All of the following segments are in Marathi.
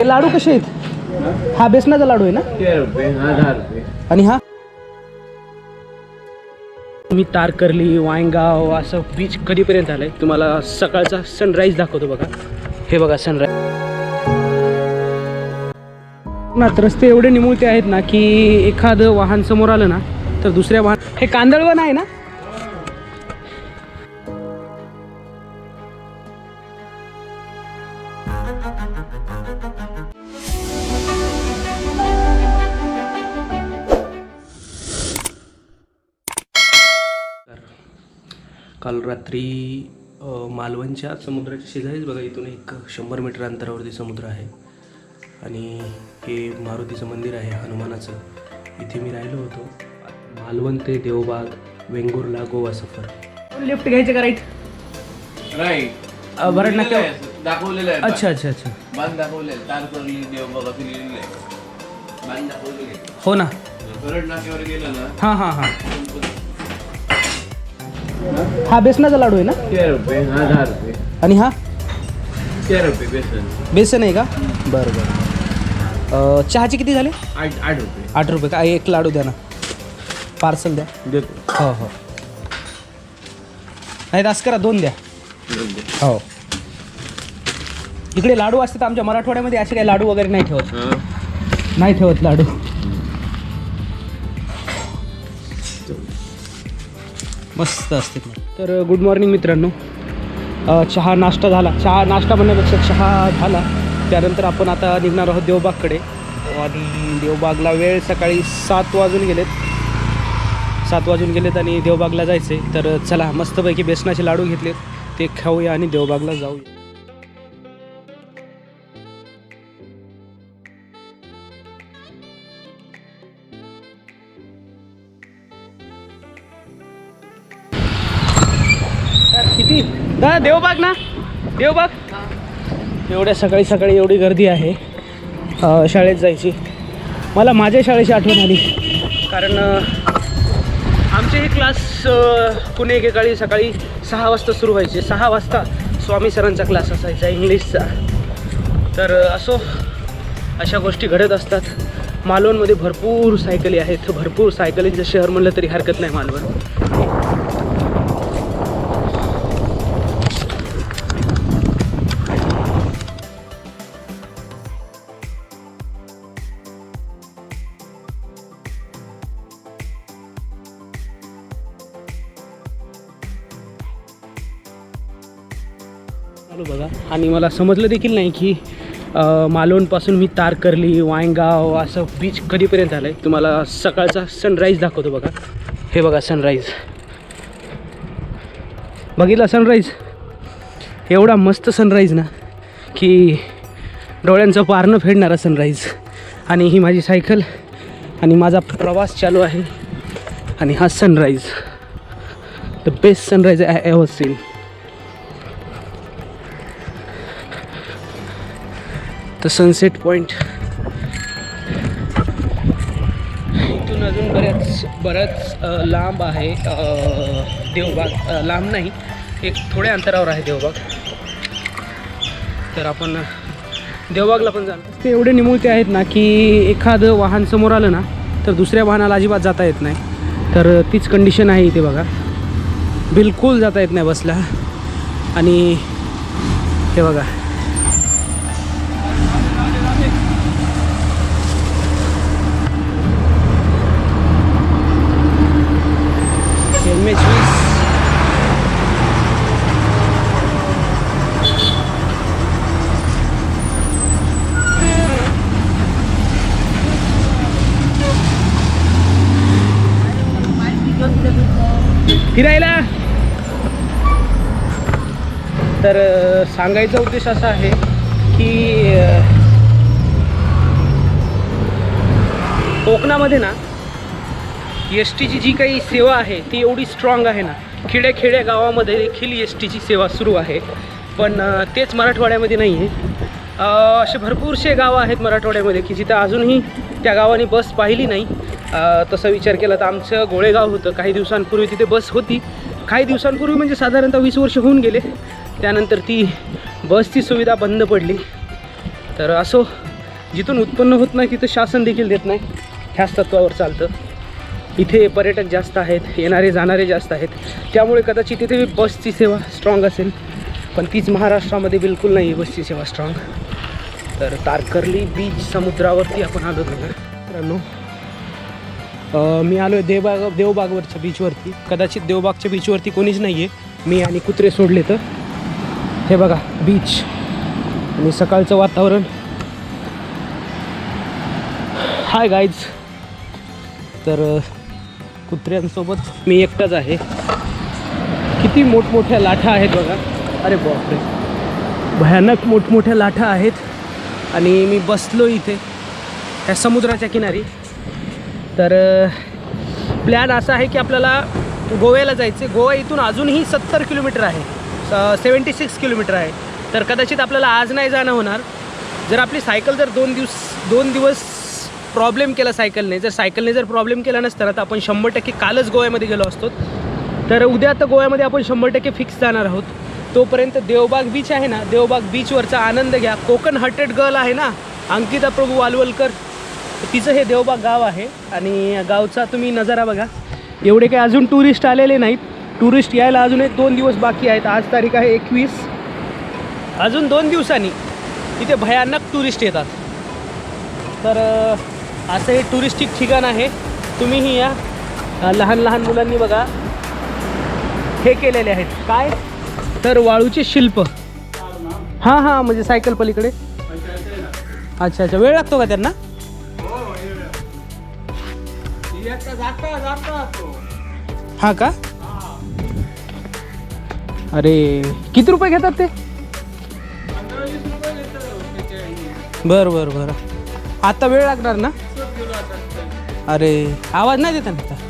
हे लाडू कसे आहेत? हा बेसनाचा लाडू आहे ना? हा आणि हा? मी तारकर्ली वायंगाव असं बीच कधीपर्यंत आलंय? तुम्हाला सकाळचा सनराईज दाखवतो बघा. हे बघा सनराईज ना रस्ते एवढे निमुळते आहेत ना की एखादं वाहन समोर आलं ना तर दुसऱ्या वाहन हे कांदळवन आहे ना? काल रात्री मालवणच्या समुद्राच्या शेजारीच बघा इथून एक शंभर मीटर अंतरावरती समुद्र आहे. आणि हे मारुतीचं मंदिर आहे हनुमानाचं. इथे मी राहिलो होतो. मालवण ते देवबाग वेंगुर्ला गोवा सफर. लेफ्ट घ्यायचं का राईट? राईट बरं ना त्या दाखवलेलं आहे. अच्छा अच्छा अच्छा. बांध तारकर्ली आहे. दाखवलेले हो ना. करड नाक्यावर गेलं ना हां हां हां. हा बेसनाचा लाडू आहे ना? तेरा रुपये हा दहा रुपये. आणि हा? तेरा रुपये बेसन. बेसन आहे का? बरं बरं. अ, चहाचे किती झाले? आठ आठ रुपये. आठ रुपये का? एक लाडू द्या ना. पार्सल द्या. देतो. हो हो. नाही असं करा दोन द्या. हो. इकडे लाडू असतात आमच्या मराठवाड्यामध्ये असे काही लाडू वगैरे नाही ठेवत. हा. नाही ठेवत लाडू. मस्त असते तर गुड मॉर्निंग मित्रांनो. चहा नाश्ता झाला. चहा नाश्ता म्हणण्यापेक्षा चहा झाला. त्यानंतर आपण आता निघणार आहोत देवबागकडे. आणि देवबागला वेळ सकाळी सात वाजून गेलेत. सात वाजून गेलेत आणि देवबागला जायचे तर चला मस्तपैकी बेसनाचे लाडू घेतलेत. ते खाऊया आणि देवबागला जाऊया. हा देव देवबाग ना? देवबाग एवढ्या सकाळी सकाळी एवढी गर्दी आहे. शाळेत जायची. मला माझ्या शाळेची आठवण आली. कारण आमचे हे क्लास पुणे एकेकाळी सकाळी सहा वाजता सुरू व्हायचे. सहा वाजता स्वामी सरांचा क्लास असायचा इंग्लिशचा. तर असो अशा गोष्टी घडत असतात. मालवणमध्ये भरपूर सायकली आहेत. भरपूर सायकलींचं शहर म्हणलं तरी हरकत नाही मालवण. आणि मला समजलं देखील नाही की मालवणपासून मी तारकर्ली वायंगाव असं बीच कधीपर्यंत आलं आहे तुम्हाला सकाळचा सनराईज दाखवतो बघा. हे बघा सनराईज बघितला सनराईज एवढा मस्त सनराईज ना की डोळ्यांचं पारणं फेडणारा सनराईज आणि ही माझी सायकल आणि माझा प्रवास चालू आहे. आणि हा sunrise the best sunrise I ever seen तर सनसेट पॉईंट इथून अजून बऱ्याच बऱ्याच लांब आहे देवबाग. लांब नाही एक थोड्या अंतरावर आहे देवबाग. तर आपण देवबागला पण जाणार. ते एवढे निमुळते आहेत ना की एखादं वाहन समोर आलं ना तर दुसऱ्या वाहनाला अजिबात जाता येत नाही. तर तीच कंडिशन आहे इथे बघा. बिलकुल जाता येत नाही बसला. आणि हे बघा. फिरायला? तर सांगायचा उद्देश असा आहे की कोकणामध्ये ना एस टीची जी काही सेवा आहे ती एवढी स्ट्रॉंग आहे ना खेड्याखेड्या गावामध्ये देखील एस टीची सेवा सुरू आहे. पण तेच मराठवाड्यामध्ये नाही आहे असे भरपूरसे गावं आहेत मराठवाड्यामध्ये की जिथं अजूनही त्या गावाने बस पाहिली नाही. तसा विचार केला तर आमचं गोळेगाव होतं. काही दिवसांपूर्वी तिथे बस होती. काही दिवसांपूर्वी म्हणजे साधारणतः वीस वर्ष होऊन गेले. त्यानंतर ती बसची सुविधा बंद पडली. तर असो जिथून उत्पन्न होत नाही तिथं शासन देखील देत नाही. ह्याच तत्वावर चालतं. इथे पर्यटक जास्त आहेत येणारे जाणारे जास्त आहेत. त्यामुळे कदाचित इथे बसची सेवा स्ट्रॉंग असेल. पण तीच महाराष्ट्रामध्ये बिलकुल नाही आहे बसची सेवा स्ट्रॉंग तर तारकर्ली बीच समुद्रावरती आपण आलो होतो. मित्रांनो मी आलो आहे देवबाग देवबागवरच्या बीचवरती कदाचित देवबागच्या बीचवरती कोणीच नाही आहे मी आणि कुत्रे सोडले तर. हे बघा बीच आणि सकाळचं वातावरण. हाय गाईज तर कुत्र्यांसोबत मी एकटाच आहे. किती मोठमोठ्या लाठा आहेत बघा. अरे बापरे. भयानक मोठमोठ्या लाठा आहेत. आणि मी बसलो इथे ह्या समुद्राच्या किनारी. तर प्लॅन असा आहे की आपल्याला गोव्याला जायचे गोवा इथून अजूनही सत्तर किलोमीटर आहे. सेवन्टी सिक्स किलोमीटर आहे. तर कदाचित आपल्याला आज नाही जाणं होणार. जर आपली सायकल जर दोन दिवस दोन दिवस प्रॉब्लेम केला सायकलने जर सायकलने जर प्रॉब्लेम केला नसता तर आपण शंभर टक्के कालच गोव्यामध्ये गेलो असतो. तर उद्या तर गोव्यामध्ये आपण शंभर टक्के फिक्स जाणार आहोत. तोपर्यंत देवबाग बीच आहे ना देवबाग बीचवरचा आनंद घ्या. कोकण हटेड गर्ल आहे ना अंकिता प्रभू वालवलकर. तिचं हे देवबाग गाव आहे आणि गावचा तुम्ही नजारा बघा. एवढे काही अजून टुरिस्ट आलेले नाहीत. टुरिस्ट यायला अजून एक दोन दिवस बाकी आहेत. आज तारीख आहे एकवीस. अजून दोन दिवसांनी इथे भयानक टुरिस्ट येतात. तर असं हे टुरिस्टिक ठिकाण आहे. तुम्हीही या. लहान लहान मुलांनी बघा. हे केलेले आहेत. काय? तर वाळूचे शिल्प. हां हां म्हणजे सायकल पलीकडे. अच्छा अच्छा. वेळ लागतो का त्यांना? हा का? अरे किती रुपये घेतात ते? बरं बरं बरं. आता वेळ लागणार ना? अरे आवाज नाही देता ना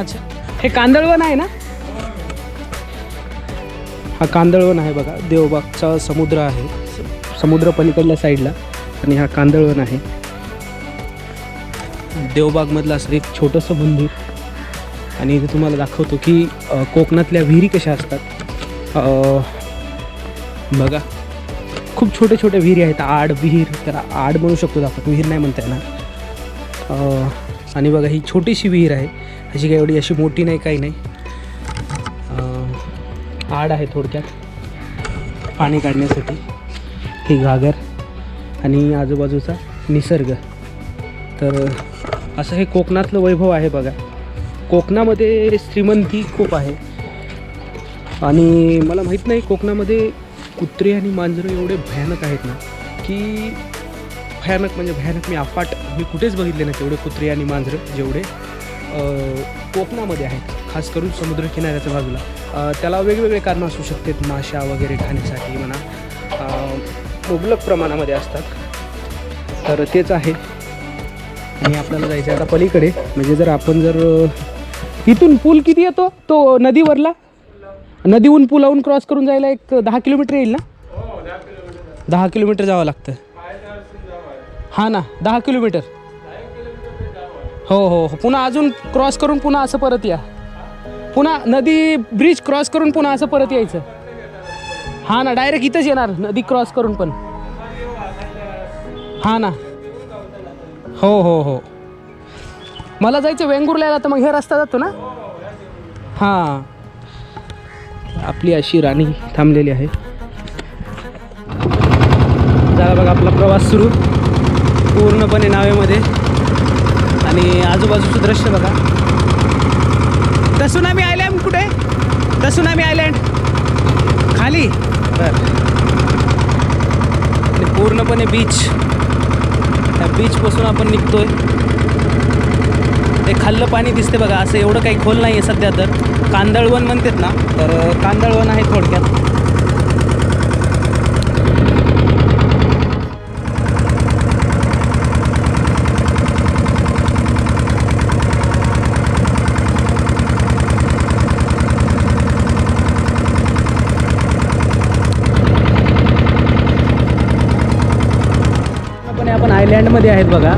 अच्छा. हे कांदळवन आहे ना? हा कांदळवन आहे बघा. देवबागचा समुद्र आहे. समुद्र पलीकडल्या साईडला. आणि हा कांदळवन आहे. देवबागमधलं असं एक छोटंसं मंदिर. आणि इथे तुम्हाला दाखवतो की कोकणातल्या विहिरी कशा असतात. बघा. खूप छोटे छोटे विहिरी आहेत. आड विहीर तर आड म्हणू शकतो आपण. विहीर नाही म्हणता येणार. आणि बघा ही छोटीशी विहीर आहे. अशी काही एवढी अशी मोठी नाही काही नाही. आड आहे थोडक्यात. पाणी काढण्यासाठी. ही घागर आणि आजूबाजूचा निसर्ग. तर असं हे कोकणातलं वैभव आहे बघा. कोकणामध्ये श्रीमंती खूप आहे. आणि मला माहीत नाही कोकणामध्ये कुत्रे आणि मांजरं एवढे भयानक आहेत ना की भयानक म्हणजे भयानक मी अफाट मी कुठेच बघितले नाही तेवढे कुत्रे आणि मांजरं जेवढे. कोकणामध्ये आहेत खास करून समुद्रकिनाऱ्याच्या बाजूला. त्याला वेगवेगळे कारणं असू शकतात माशा वगैरे खाण्यासाठी म्हणा. मुबलक प्रमाणामध्ये असतात. तर तेच आहे. आणि आपल्याला जायचं आहे आता पलीकडे. म्हणजे जर आपण जर इथून पूल किती येतो? तो नदीवरला? नदीहून पुलावून क्रॉस करून जायला एक दहा किलोमीटर येईल ना? दहा किलोमीटर जावं लागतं. हां ना दहा किलोमीटर. हो हो हो. पुन्हा अजून क्रॉस करून पुन्हा असं परत या. पुन्हा नदी ब्रिज क्रॉस करून पुन्हा असं परत यायचं. हां ना डायरेक्ट इथंच येणार नदी क्रॉस करून पण. हां ना. हो हो हो. मला जायचं वेंगुर्ल्याला तर मग हे रस्ता जातो ना? हां. आपली अशी राणी थांबलेली आहे. झाला बघा आपला प्रवास सुरू. पूर्णपणे नावेमध्ये. आणि आजूबाजूचं दृश्य बघा. तसुनामी आयलँड कुठे? Tsunami island. खाली. बर. आणि पूर्णपणे बीच त्या बीचपासून आपण निघतोय. ते खाल्लं पाणी दिसते बघा. असं एवढं काही खोल नाही आहे सध्या तर. कांदळवन म्हणतात ना. तर कांदळवन आहे थोडक्यात पूर्णपणे आपण आयलँडमध्ये आहेत बघा.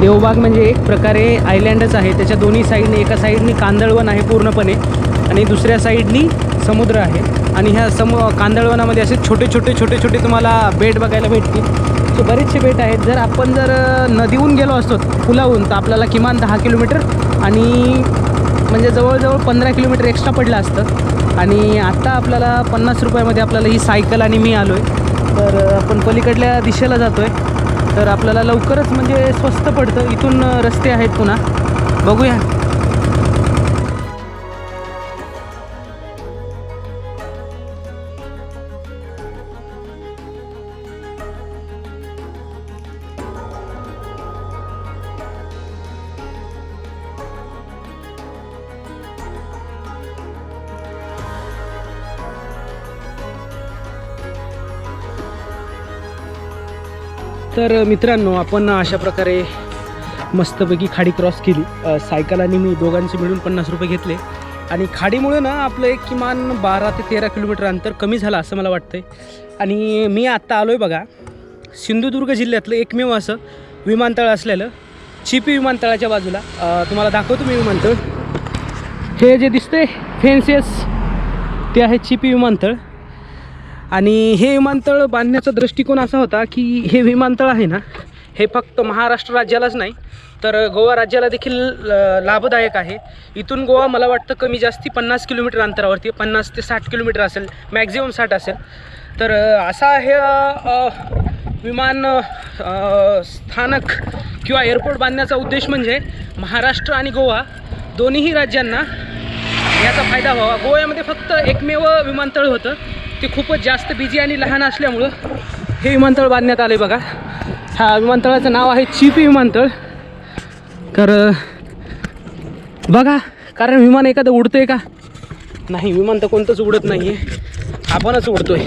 देवबाग म्हणजे एक प्रकारे आयलँडच आहे. त्याच्या दोन्ही साईडने एका साईडनी कांदळवन आहे पूर्णपणे आणि दुसऱ्या साईडनी समुद्र आहे. आणि ह्या सम कांदळवनामध्ये असे छोटे छोटे छोटे छोटे तुम्हाला बेट बघायला भेटतील. सो बरेचसे बेट आहेत. जर आपण जर नदीहून गेलो असतो पुलाहून तर आपल्याला किमान दहा किलोमीटर आणि म्हणजे जवळजवळ पंधरा किलोमीटर एक्स्ट्रा पडलं असतं. आणि आत्ता आपल्याला पन्नास रुपयामध्ये आपल्याला ही सायकल आणि मी आलो आहे तर आपण पलीकडल्या दिशेला जातो आहे तर आपल्याला लवकरच म्हणजे स्वस्त पडतं. इथून रस्ते आहेत पुन्हा. बघूया. तर मित्रांनो आपण अशा प्रकारे मस्तपैकी खाडी क्रॉस केली. सायकल आणि मी दोघांचे मिळून पन्नास रुपये घेतले. आणि खाडीमुळे ना आपलं एक किमान बारा ते तेरा किलोमीटर अंतर कमी झालं असं मला वाटतंय. आणि मी आत्ता आलो आहे बघा सिंधुदुर्ग जिल्ह्यातलं एकमेव असं विमानतळ असलेलं चिपी विमानतळाच्या बाजूला. तुम्हाला दाखवतो मी विमानतळ. हे जे दिसतंय फेन्सेस ते आहे चिपी विमानतळ. आणि हे विमानतळ बांधण्याचा दृष्टिकोन असा होता की हे विमानतळ आहे ना हे फक्त महाराष्ट्र राज्यालाच नाही तर गोवा राज्याला देखील ल- लाभदायक आहे. इथून गोवा मला वाटतं कमी जास्ती पन्नास किलोमीटर अंतरावरती पन्नास ते साठ किलोमीटर असेल मॅक्झिमम साठ असेल. तर असा हे विमान स्थानक किंवा एअरपोर्ट बांधण्याचा उद्देश म्हणजे महाराष्ट्र आणि गोवा दोन्हीही राज्यांना याचा फायदा व्हावा. गोव्यामध्ये फक्त एकमेव विमानतळ होतं ते खूपच जास्त बिझी आणि लहान असल्यामुळं हे विमानतळ बांधण्यात आले बघा. ह्या विमानतळाचं नाव आहे चिपी विमानतळ. तर बघा कारण विमान एखादं उडतंय का? नाही विमान तर कोणतंच उडत नाही आहे आपणच उडतोय.